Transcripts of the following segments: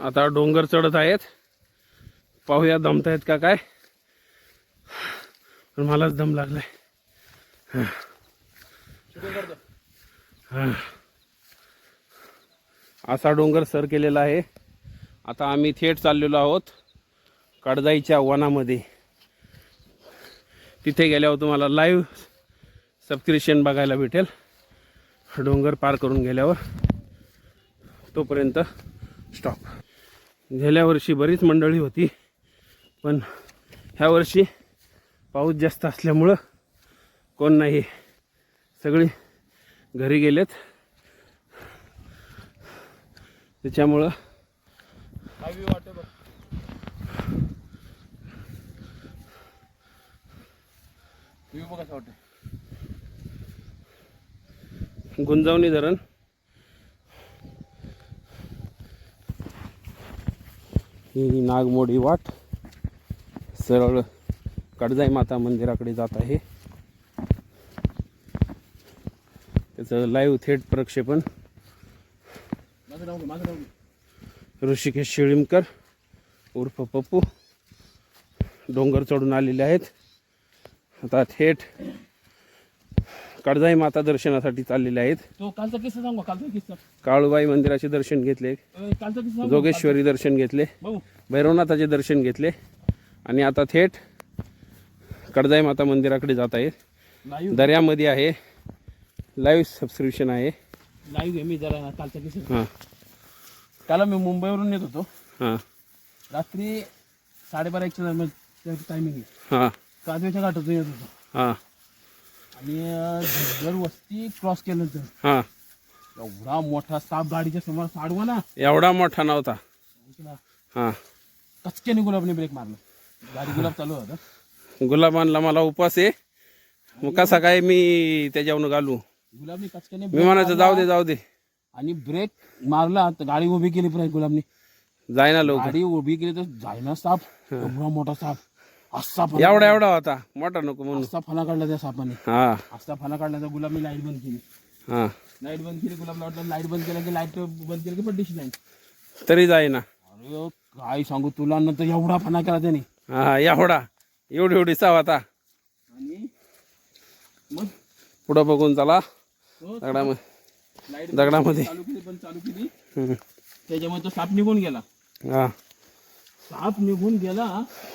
आता डोंगर चढत आहेत. पाहूया दमतायत का काय. पण मलाच दम लागलाय. हां. असा डोंगर सर केलेला आहे. आता आम्ही थेट चाललेलो आहोत कडदाईच्या वनामध्ये. तिथे गेल्यावर तुम्हाला लाईव्ह सबस्क्रिप्शन बघायला भेटेल. डोंगर पार करून गेल्यावर तोपर्यंत स्टॉप गेल्या वर्षी बरीच मंडळी होती पण ह्या वर्षी पाऊस जास्त असल्यामुळं कोण नाही. सगळी घरी गेलेत. त्याच्यामुळं गुंजवणी धरण. ही नागमोडी वाट. सरळ कडजाई माता मंदिराकडे जात आहे. त्याचं लाईव्ह थेट प्रक्षेपण. ऋषिकेश शिळीमकर उर्फ पप्पू डोंगर चढून आलेले आहेत. आता थेट कडजाई माता दर्शनासाठी चाललेले आहेत. तो कालचा किस्सा सांगू कालचा किस्सा. काळूबाई मंदिराचे दर्शन घेतले. अ, कालचा किस्सा सांगू जोगेश्वरी दर्शन घेतले. भाऊ भैरवनाथाचे दर्शन घेतले. आणि आता थेट कडजाई माता मंदिराकडे जात आहेत. लाईव्ह दर्यामध्ये आहे. लाईव्ह सबस्क्रिप्शन आहे. लाईव्ह घे मी जरा ना कालचा किस्सा हां. काल मी मुंबईवरून येत होतो. हां. रात्री साडेबारा एकच्या दरम्यान टायमिंग आहे. हां. काजव्याच्या घाटातून येत होतो. हां. आणि धनगर वस्ती क्रॉस केल्यानंतर हां. एवढा मोठा साप गाडीच्या समोर साडवा ना. एवढा मोठा नव्हता. ऐकला. हां. कचक्याने गुलाबने ब्रेक मारला? गाडी गुलाब चालू होता. गुलाबांना मला उपास आहे. मग कसा काय मी त्याच्यावरून घालू? गुलाबने कचक्याने मी break म्हणायचं मारला जाऊ दे जाऊ दे. आणि ब्रेक मारला तर गाडी उभी केली पण गुलाबने. जायना लवकर. गाडी उभी केली तर जायना साप. एवढा मोठा साप. असा फणा एवढा एवढा होता. मोठा नको म्हणून असा फणा काढला त्या सापाने. हां. असा फणा काढला तर गुलाबने लाइट बंद केली. हां. लाइट बंद केली गुलाबला वाटलं लाइट बंद केलं की लाइट बंद केलं की पड्डीशी लाइट तरी जाईना. अरे काय सांगू तुला नंतर एवढा फणा केला त्याने. हां एवढा. एवढी एवढी साव आता. आणि मग? पुढं बघून चला. तो दगडामध्ये. लाइट दगडामध्ये. चालू केली पण चालू केली. हम्म. त्याच्यामुळे तो साप निघून गेला. हां. साप निघून गेला.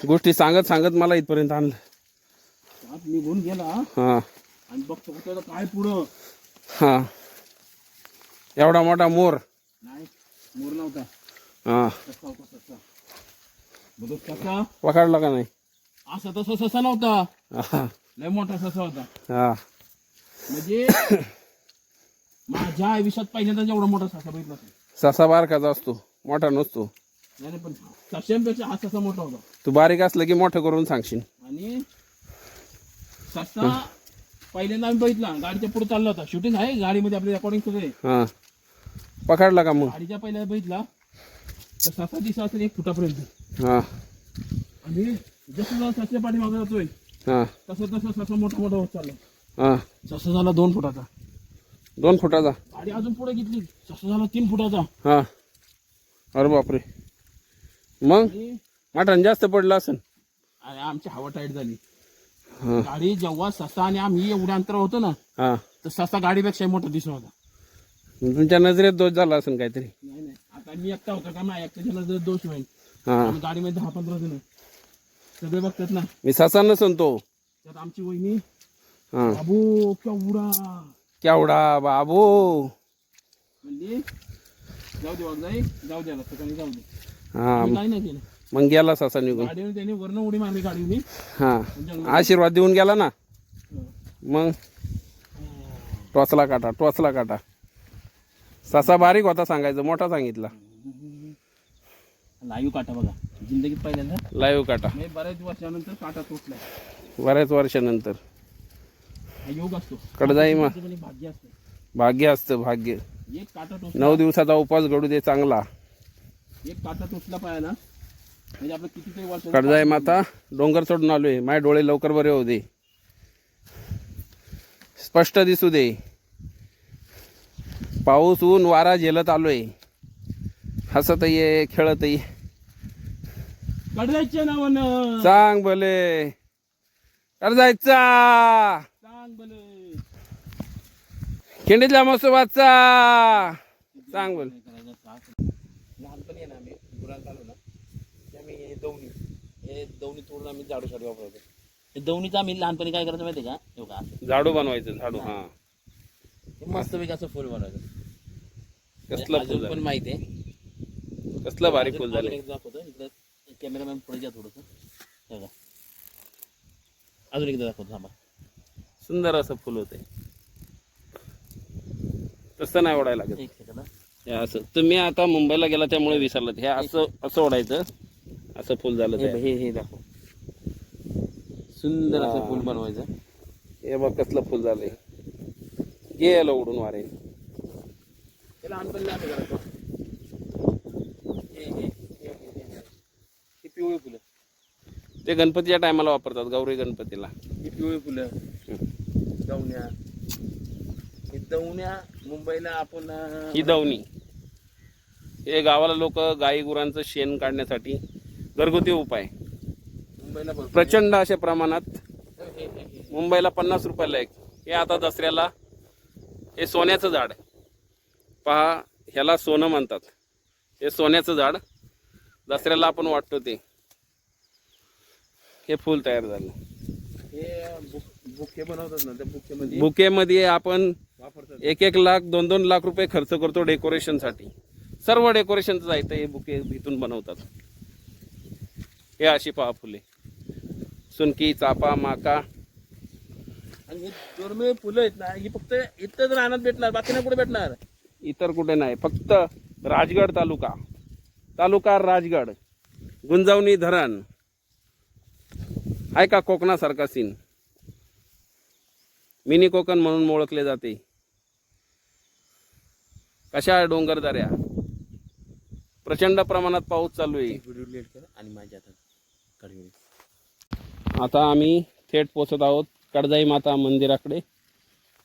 गोष्टी सांगत सांगत मला इथपर्यंत आणलं. साप निघून गेला. हां. आणि बघतो कुठं काय पुढं. हां. एवढा मोठा मोर. नाही मोर नव्हता. हां. ससा होता ससा बघ कसा पकडला का नाही? असा तसा ससा नव्हता. हां. लय मोठा ससा होता. हां. म्हणजे माझ्या आयुष्यात पहिल्यांदा एवढा मोठा ससा बघितला. ससा बारकाचा असतो मोठा नसतो. नाही नाही, पण हा ससा मोठा होता. तू बारीक असलं की मोठं करून सांगशील. आणि ससा पहिल्यांदा आम्ही बघितला गाडीच्या पुढे चालला होता. शूटिंग आहे गाडीमध्ये आपली रेकॉर्डिंग सुरू आहे. हां. पकडला का मग? गाडीच्या पहिल्या बघितला तर ससा दिसा असेल एक फुटापर्यंत. हां. आणि जसं जसं सस्या पाठीमागे जातोय हां. तसं तसं ससा मोठा मोठा होत चालला. हां. ससा झाला दोन फुटाचा. दोन फुटाचा? गाडी अजून पुढे घेतली ससा झाला तीन फुटाचा. हां. अरे बापरे. मग? मटण जास्त पडलं असेल. आणि आमची हवा टाईट झाली. हां. गाडी जेव्हा ससा आणि आम्ही एवढ्या अंतर होतो ना हां. तर ससा गाडीपेक्षा मोठा दिसत होता. तुमच्या नजरेत दोष झाला असेल काहीतरी. नाही नाही. आता मी एकटा होता का? नाही एकट्याच्या नजरेत दोष होईल. हां. आम्ही गाडीमध्ये दहा पंधरा जण सगळे बघतात ना. मी ससा नसन तो. त्यात आमची वहिनी हां. बाबू केवढा? केवढा बाबू? म्हणजे जाऊ दे वागजाई जाऊ द्याला सकाळी जाऊ दे. हां. मी काही नाही केलं. मग गेला ससा निघून. त्याने वरण उडी मारली गाडीने हां. आशीर्वाद देऊन गेला ना? हं. मग? टोचला काटा टोचला काटा. ससा बारीक होता सांगायचं मोठा सांगितला. लाईव्ह काटा बघा. जिंदगीत पहिल्यांदा. लाईव्ह काटा. मी बऱ्याच वर्षानंतर काटा तुटलाय बऱ्याच वर्षानंतर. हा योग असतो. कडजाई मा. त्याचं पण एक भाग्य असतं. भाग्य असतं भाग्य. एक काटा टोचला नऊ दिवसाचा उपवास घडू दे चांगला. एक काटा पायाला. म्हणजे आपलं कितीतरी वर्ष कडजाई माता. डोंगर चढून आलोय. माझे डोळे लवकर बरे होऊ दे. स्पष्ट दिसू दे. पाऊस ऊन वारा झेलत आलोय. हसतही ये खेळतही कडल्याच्या नावानं. सांग भले. सांग भले. खिंडीतल्या मसोबाचा सांग बोल लहानपणी आहे ना आम्ही गुरांत आलो ना ते आम्ही हे दवणी हे दवणी तोडून आम्ही झाडू साठी वापरतो. दवणीचं आम्ही लहानपणी काय करायचं माहिती का? हे बघा. असं. झाडू बनवायचं झाडू हा. हे मस्तपैकी असं फुल बनवायचं. कसलं फुल अजून पण झालं? माहिती आहे. कसलं भारी फुल अजून झालं? एक दाखवतो. इकडे कॅमेरामॅन पुढे घ्या थोडंसं. हे बघा. अजून एकदा दाखवतो थांबा. सुंदर असं फुल होते तसं नाही ओढायला लागत. एक सेकंद. हे. असं. तुम्ही आता मुंबईला गेला त्यामुळे विसरलात. हे असं असं ओढायचं. असं फुल झालं हे हे हे दाखव. सुंदर असं. फुल बनवायचं. हे बघ कसलं फुल झालंय. गेलं उडून वारे. हे पिवळी फुलं. ते गणपतीच्या टायमाला वापरतात गौरी गणपतीला. ही पिवळी फुलं. दवण्या ही दवण्या मुंबईला आपण अं, ही दवणी हे गावाला लोक गाई गुरांचं शेण काढण्यासाठी घरगुती उपाय. प्रचंड अशा प्रमाणात. मुंबईला पन्नास रुपयाला एक. हे आता दसऱ्याला हे सोन्याचं झाड. पहा ह्याला सोनं म्हणतात. हे सोन्याचं झाड. दसऱ्याला आपण वाटतो ते. हे फुल तयार झालं. हे बुक- बुके बनवतात ना त्या बुकेमध्ये बुकेमध्ये आपण एक एक लाख दोन दोन लाख रुपये खर्च करतो डेकोरेशनसाठी सर्व डेकोरेशनचं साहित्य हे बुके इथून बनवतात. हे अशी पहा फुले. सुनकी चापा माका. आणि ही दुर्मिळ फुलं आहेत ना ही फक्त इथंच रानात भेटणार बाकी नाही कुठे भेटणार? इतर कुठे नाही फक्त राजगड तालुका. तालुका राजगड गुंजावणी धरण. आहे का कोकणासारखा सीन? मिनी कोकण म्हणून ओळखले जाते. कशा आहे डोंगर दऱ्या प्रचंड प्रमाणात पाऊस चालू आहे. आणि माझ्या आता आम्ही थेट पोचत आहोत कडजाई माता मंदिराकडे.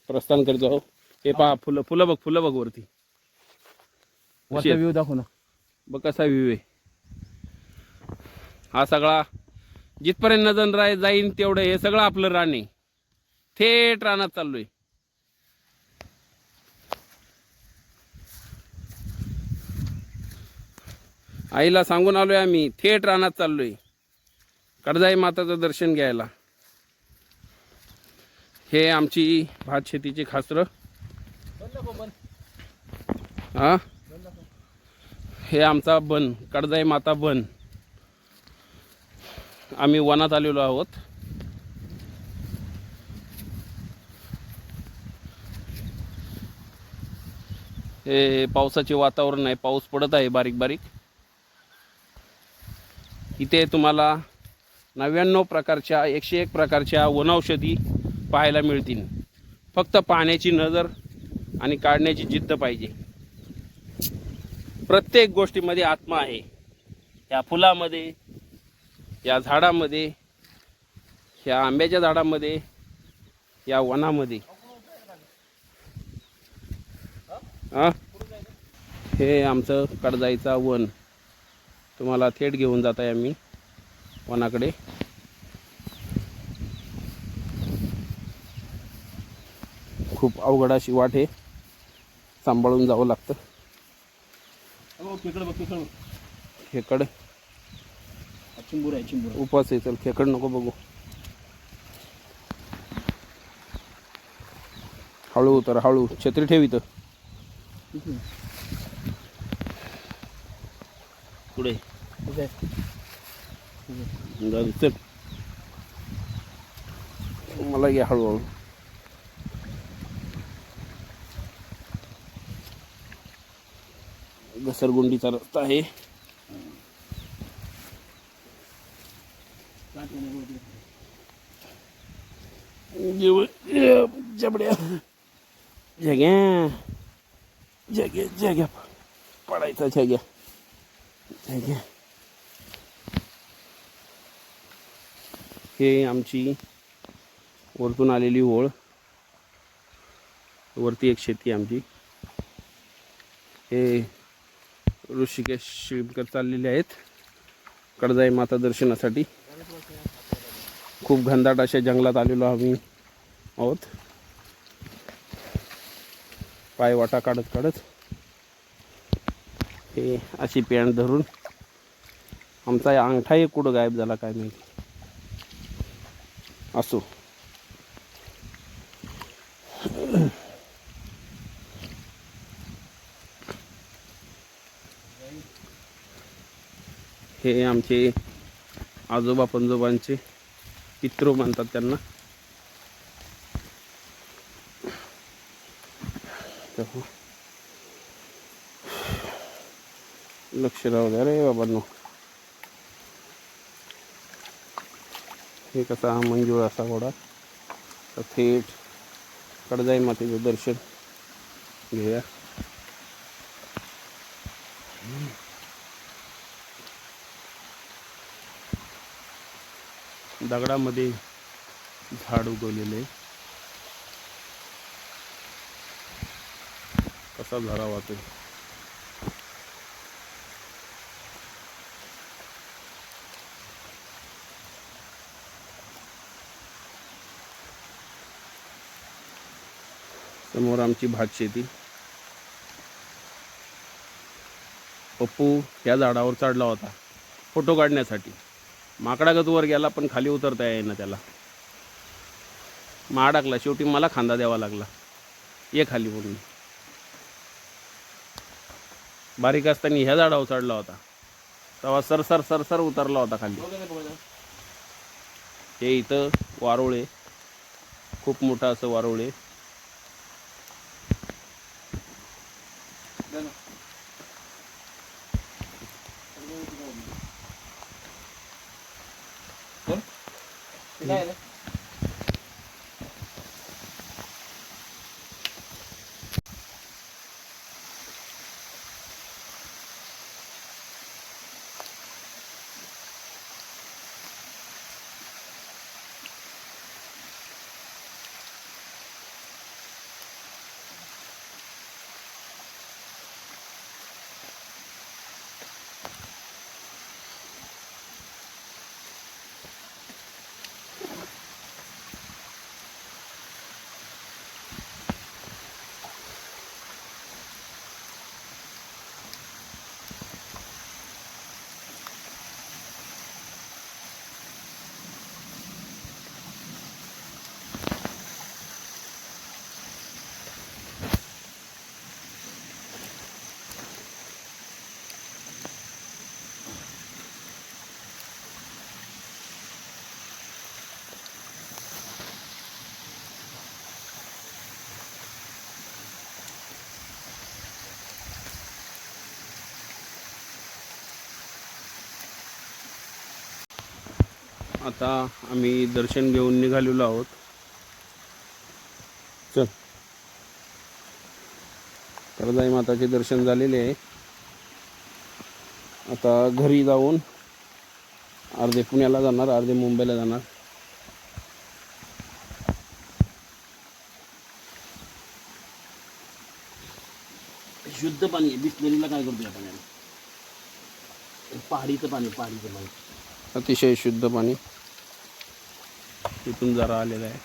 प्रस्थान करतो आहोत. हे पहा फुलं फुलं बघ फुलं बघ वरती? व्ह्यू दाखव ना. बघ कसा व्ह्यू आहे. हा सगळा जिथपर्यंत नजर राय जाईन तेवढं हे सगळं आपलं रान आहे थेट रानात चाललोय. आईला सांगून आलोय आम्ही थेट रानात चाललोय. कडजाई माताचं दर्शन घ्यायला. हे आमची भात शेतीची खासरं. हा? हे आमचा बन कडजाई माता बन. आम्ही वनात आलेलो आहोत. हे पावसाचे वातावरण आहे पाऊस पडत आहे बारीक बारीक. इथे तुम्हाला नव्याण्णव प्रकारच्या एकशे एक प्रकारच्या वनौषधी पाहायला मिळतील. फक्त पाहण्याची नजर आणि काढण्याची जिद्द पाहिजे. प्रत्येक गोष्टीमध्ये आत्मा आहे. या फुलामध्ये या झाडामध्ये या आंब्याच्या झाडामध्ये या वनामध्ये. हे आमचं कडजाईचा वन. तुम्हाला थेट घेऊन जात आहे आम्ही. वनाकडे. खूप अवघड अशी वाट आहे. सांभाळून जावं लागतं. खेकडं चिंबूर आहे चिंबूर. उपास आहे चल खेकड नको बघू. हळू उतर हळू छत्री ठेव इथं. पुढे चल मला घ्या हळूहळू घसरगुंडीचा रस्ता आहे जबड्या जग्या जग्या जग्या पडायचा जग्या जग्या हे आमची वरतून आलेली ओळ. वरती एक शेती आमची. हे ऋषिकेश शिळकर चाललेले आहेत. कडजाई माता दर्शनासाठी. खूप घनदाट अशा जंगलात आलेलो आम्ही आहोत. पायवाटा काढत काढत हे अशी पॅन्ट धरून आमचा अंगठाही कुठं गायब झाला काय माहिती. असो. हे आमचे आजोबा पंजोबांचे पितृ म्हणतात त्यांना. लक्ष राहू द्या रे बाबांनो. हे कसा हा मंजूळ असा घोडा. तर थेट कडजाई मातेचं दर्शन घेऊया. दगडामध्ये झाड उगवलेले कसा झरा वाचेल समोर आमची भात शेती. पप्पू या झाडावर चढला होता. फोटो काढण्यासाठी. माकडागत वर गेला पण खाली उतरता येईना त्याला. मग अडकला शेवटी मला खांदा द्यावा लागला. ये खाली म्हणून. बारीक असताना ह्या झाडावर चढला होता. तेव्हा सर सर सर सर उतरला होता खाली. हे इथं वारुळे. खूप मोठं असं वारुळे. आता आम्ही दर्शन घेऊन निघालेलो आहोत. चल. करदाई माताचे दर्शन झालेले आहे. आता घरी जाऊन अर्धे पुण्याला जाणार अर्धे मुंबईला जाणार. शुद्ध पाणी आहे. बिस्लरीला काय करतो या पाण्याला पहाडीचं पाणी पहाडीचं पाणी. अतिशय शुद्ध पाणी तिथून जरा आलेलं आहे.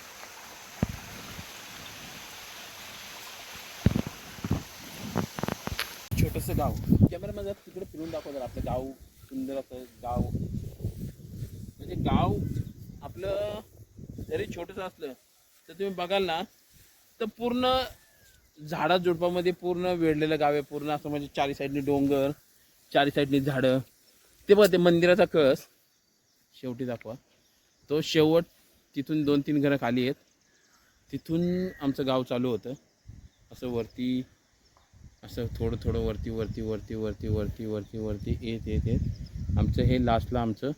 छोटंसं गाव. कॅमेरामध्ये तिकडे फिरून दाखव आपलं गाव सुंदर असं गाव. म्हणजे गाव आपलं जरी छोटंसं असलं तर तुम्ही बघाल ना तर पूर्ण झाडा झुडपामध्ये पूर्ण वेढलेलं गाव आहे. पूर्ण असं म्हणजे चारी साईडनी डोंगर चारी साईडनी झाडं. ते बघा ते मंदिराचा कळस शेवटी दाखवा. तो शेवट तिथून दोन तीन घरं खाली आहेत. तिथून आमचं गाव चालू होतं. असं वरती असं थोडं थोडं वरती वरती वरती वरती वरती वरती वरती येत येत येत. आमचं हे लास्टला आमचं.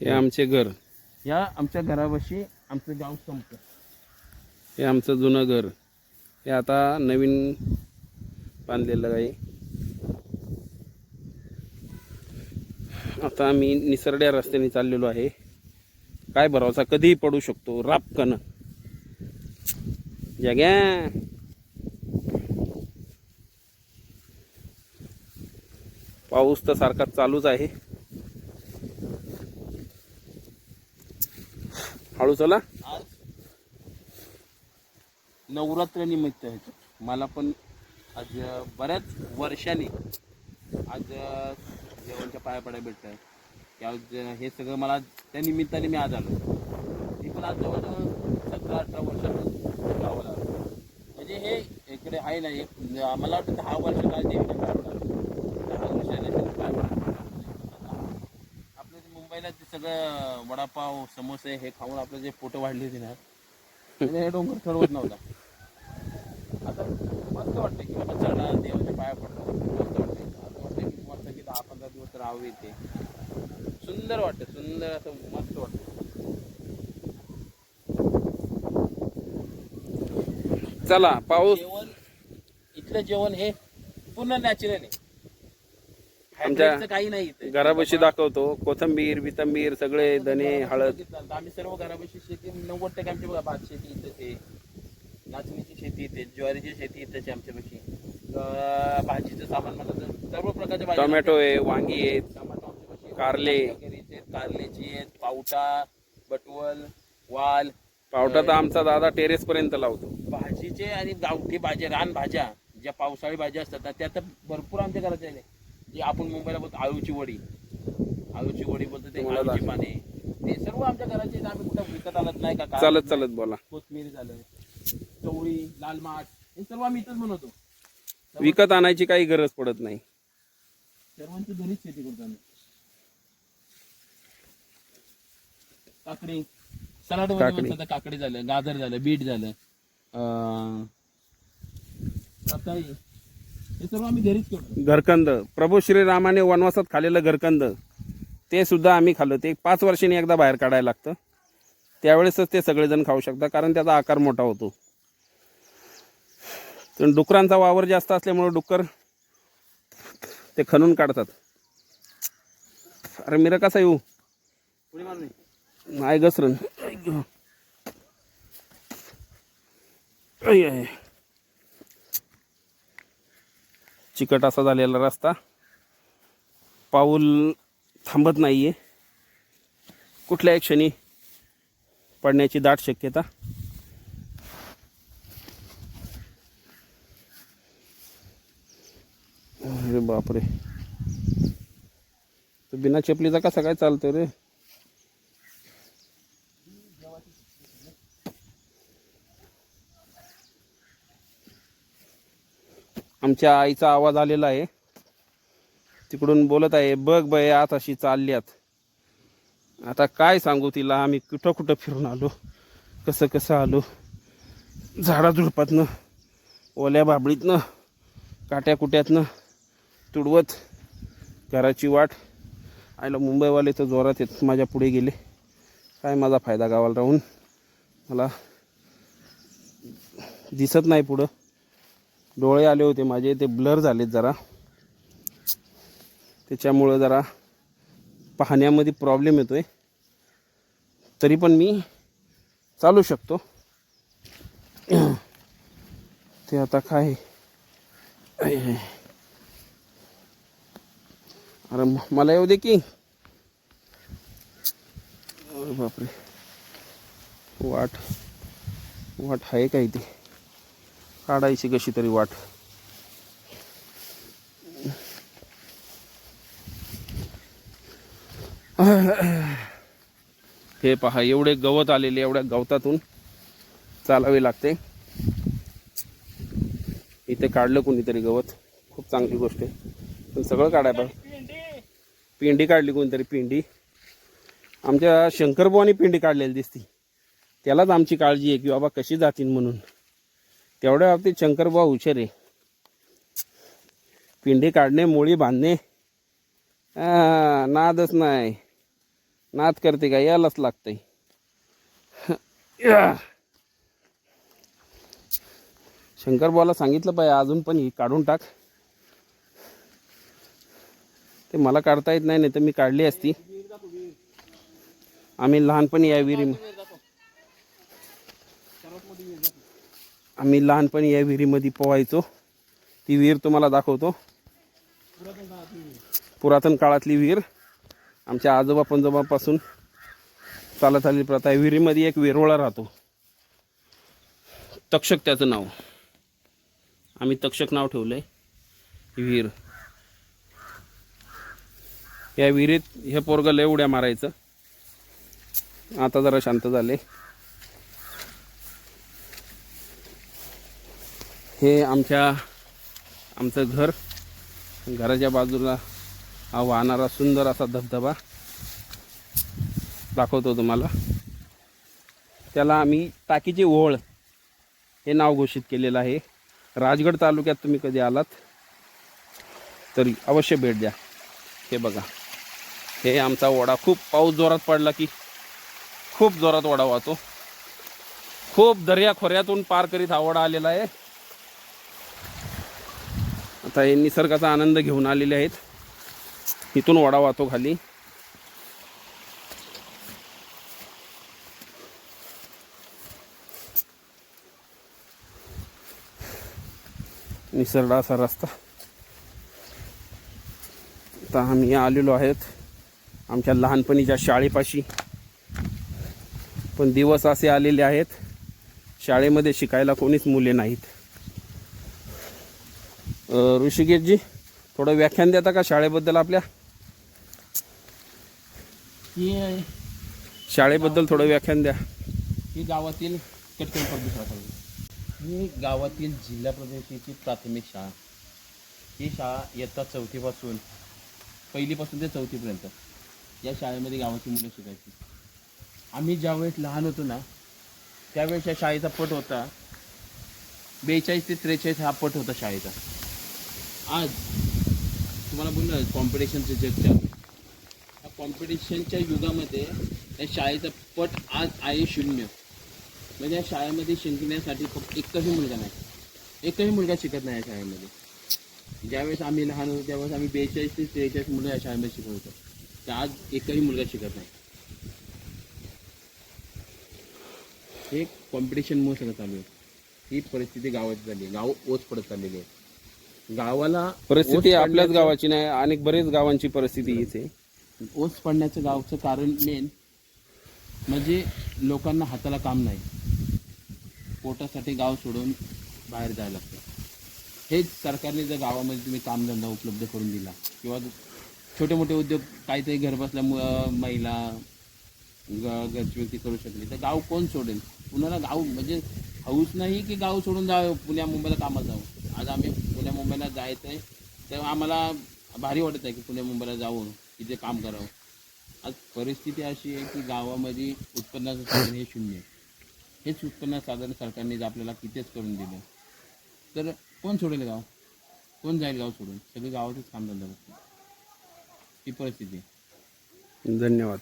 हे आमचे घर. या आमच्या घरापाशी आमचं गाव संपतं हे आमचं जुनं घर. हे आता नवीन बांधलेलं आहे. आता आम्ही निसरड्या रस्त्याने चाललेलो आहे. काय भरावसा कधीही पडू शकतो. रापकन जग्या. पाऊस तर सारखा चालूच आहे. हळू चला. आज नवरात्र निमित्त आहे मला पण आज बऱ्याच वर्षांनी आज देवांच्या पाया पडायला भेटतं त्या हे सगळं मला त्या निमित्ताने मी आज आलो मी पण आज जवळजवळ सतरा अठरा वर्षापासून गावं लागलो म्हणजे हे इकडे आहे ना एक म्हणजे मला वाटतं दहा वर्षाला देवीच्या पाया पडायला दहा वर्षाने आपलं मुंबईला ते सगळं वडापाव समोसे हे खाऊन आपलं जे पोटं वाढली होती ना हे डोंगर चढवत नव्हता. आता मस्त वाटतं की बाबा चढा देवाच्या पाया पडला मस्त वाटतं असं वाटतं की मस्त की राहावं येते. सुंदर वाटतं सुंदर असं मस्त वाटतं. चला पाऊस. जेवण इथलं जेवण हे पूर्ण नॅचरल आहे. आमच्या काही नाही इथे. घरापाशी दाखवतो कोथंबीर बिथंबीर सगळे धने हळद. आम्ही सर्व घरापाशी शेती नव्वद टक्के आमची बघा भात शेती इथंच आहे. नाचणीची शेती इथे ज्वारीची शेती इथंच आहे आमच्यापाशी. अं, भाजीचं सामान म्हणलं तर सर्व प्रकारच्या भाज्या टोमॅटो आहे वांगी आहेत. कारले. वगैरेचे आहेत, पावटा बटवल वाल पावटा तर आमचा दादा टेरेस पर्यंत लावतो. भाजीचे आणि गावठी भाज्या रान भाज्या ज्या पावसाळी भाज्या असतात ना, त्या तर भरपूर आमच्या घरात आहे जे आपण मुंबईला बोलतो आळूची वडी. आळूची वडी बोलतो ते आळूची पाने. ते सर्व आमच्या घराचे. आम्ही कुठं विकत आणत नाही का? चालत. चालत बोला. कोथमीर झालं चवळी लाल माठ हे सर्व आम्ही इथंच बनवतो. विकत आणायची काही गरज पडत नाही. सर्वांची घरीच शेती करतो आम्ही. काकडी. सलाड काकडी. काकडी झालं गाजर झालं बीट झालं अं, हे सर्व आम्ही घरीच करतो. घरकंद. प्रभू श्रीरामाने वनवासात खाल्लेलं घरकंद ते सुद्धा आम्ही खाल्लं. ते पाच वर्षांनी एकदा बाहेर काढायला लागतं. त्यावेळेसच ते सगळेजण खाऊ शकतात कारण त्याचा आकार मोठा होतो. तर डुकरांचा वावर जास्त असल्यामुळे डुक्कर ते खणून काढतात. अरे मिरा कसा येऊ? नाही. घसरण. चिकट असा झालेला रस्ता. पाऊल थांबत नाहीये. एक क्षणी पडण्याची दाट शक्यता. अरे बापरे. तो बिना चपलीचा कसा काय चालतो रे? आमच्या आईचा आवाज आलेला आहे. तिकडून बोलत आहे बघ बय आता अशी चालल्यात. आता काय सांगू तिला? आम्ही कुठं कुठं फिरून आलो? कसं कसं आलो? झाडाझुडपातनं ओल्या बाबळीतनं काट्या कुट्यातनं तुडवत घराची वाट. आईला मुंबईवाले तर जोरात येत माझ्या पुढे गेले. काय माझा फायदा गावाला राहून? मला दिसत नाही पुढं. डोळे आले होते माझे ते ब्लर झालेत जरा. त्याच्यामुळं जरा पाहण्यामध्ये प्रॉब्लेम येतो आहे तरी पण मी चालू शकतो. ते आता काय? अरे मला येऊ दे की. अरे बापरे. वाट वाट आहे काय इथे काढायची कशी तरी वाट. हे पहा एवढे गवत आलेले एवढ्या गवतातून चालावे लागते. इथे काढलं कोणीतरी गवत. खूप चांगली गोष्ट आहे. पण सगळं काढायला पिंडी काढली कोणतरी पिंडी. आमच्या शंकरबुवानी पिंडी काढलेली दिसती. त्यालाच आमची काळजी आहे की बाबा कशी जातील म्हणून. तेवढ्या बाबतीत शंकरबुवा हुशार आहे. पिंडी काढणे मोळी बांधणे नादच नाही. नाद करते का? यायलाच लागतंय. या. शंकरबुवाला सांगितलं पाहिजे अजून पण ही काढून टाक. ते मला काढता येत नाही नाही तर मी काढली असती. आम्ही लहानपणी या विहिरी आम्ही लहानपणी या विहिरीमध्ये पोहायचो. ती विहीर तुम्हाला दाखवतो. पुरातन काळातली विहीर. आमच्या आजोबा पंजोबापासून चालत आलेली प्रथा आहे. विहिरीमध्ये एक वेरोळा राहतो. तक्षक त्याचं नाव. आम्ही तक्षक नाव ठेवलं आहे विहीर. या विहिरीत हे पोरगं लय उड्या मारायचं. आता जरा शांत झाले. हे आमच्या आमचं घर. घराच्या बाजूला हा वाहणारा सुंदर असा धबधबा दाखवतो तुम्हाला. त्याला आम्ही टाकीची ओळ हे नाव घोषित केलेलं आहे. राजगड तालुक्यात तुम्ही कधी आलात तर अवश्य भेट द्या. हे बघा. हे आमचा वडा खूप पाऊस जोरात पडला की खूप जोरात वडा वाहतो. खूप दर्या खोऱ्यातून पार करीत हा वडा आलेला आहे. आता हे निसर्गाचा आनंद घेऊन आलेले आहेत. इथून वडा वाहतो खाली. निसर्गाचा रस्ता. आता आम्ही आलेलो आहेत. आमच्या लहानपणीच्या शाळेपाशी. पण दिवस असे आलेले आहेत शाळेमध्ये शिकायला कोणीच मुले नाहीत. ऋषिकेशजी थोडं व्याख्यान देता का शाळेबद्दल आपल्या? शाळेबद्दल थोडं व्याख्यान द्या. ही गावातील कटकण पब्लिक शाळा ही गावातील जिल्हा परिषदेची प्राथमिक शाळा. ही शाळा इयत्ता चौथीपासून पहिलीपासून ते चौथीपर्यंत. या शाळेमध्ये गावाची मुलं शिकायची. आम्ही ज्यावेळेस लहान होतो ना त्यावेळेस या शाळेचा पट होता. बेचाळीस ते त्रेचाळीस हा पट होता शाळेचा. आज तुम्हाला बोललं कॉम्पिटिशनचं जग चालू या कॉम्पिटिशनच्या युगामध्ये या शाळेचा पट आज आहे शून्य. म्हणजे या शाळेमध्ये शिकण्यासाठी फक्त एकही मुलगा नाही. एकही मुलगा शिकत नाही या शाळेमध्ये. ज्यावेळेस आम्ही लहान होतो त्यावेळेस आम्ही बेचाळीस ते त्रेचाळीस मुलं या शाळेमध्ये शिकत होतो. तर आज एकही मुलगा शिकत नाही. हे कॉम्पिटिशनमुळे सगळं चालू आहे. ही परिस्थिती गावाची झाली आहे. गाव ओच पडत चाललेली आहे. गावाला परिस्थिती ओस आपल्याच पडण्याचं- गावाची नाही अनेक बरेच गावांची परिस्थिती हीच आहे. ओस पडण्याचं गावचं कारण मेन म्हणजे लोकांना हाताला काम नाही. पोटासाठी गाव सोडून बाहेर जायला लागतं. हेच सरकारने जर गावामध्ये तुम्ही कामधंदा उपलब्ध करून दिला किंवा छोटे मोठे उद्योग काहीतरी घरबसल्या बसल्यामुळं महिला ग- घरची व्यक्ती करू शकली. तर गाव कोण सोडेल? पुन्हा गाव म्हणजे हौस नाही की गाव सोडून जावं पुण्या मुंबईला कामाला जावं. आज आम्ही पुण्या मुंबईला जायचं आहे तेव्हा आम्हाला भारी वाटत आहे की पुण्या मुंबईला जाऊन तिथे काम करावं. आज परिस्थिती अशी आहे की गावामध्ये उत्पन्नाचं साधन हे शून्य आहे. हेच उत्पन्न साधन सरकारने जर आपल्याला कितीच करून दिलं. तर कोण सोडेल गाव? कोण जाईल गाव सोडून? सगळे गावातच कामधंदा करतील ती परिस्थिती. धन्यवाद.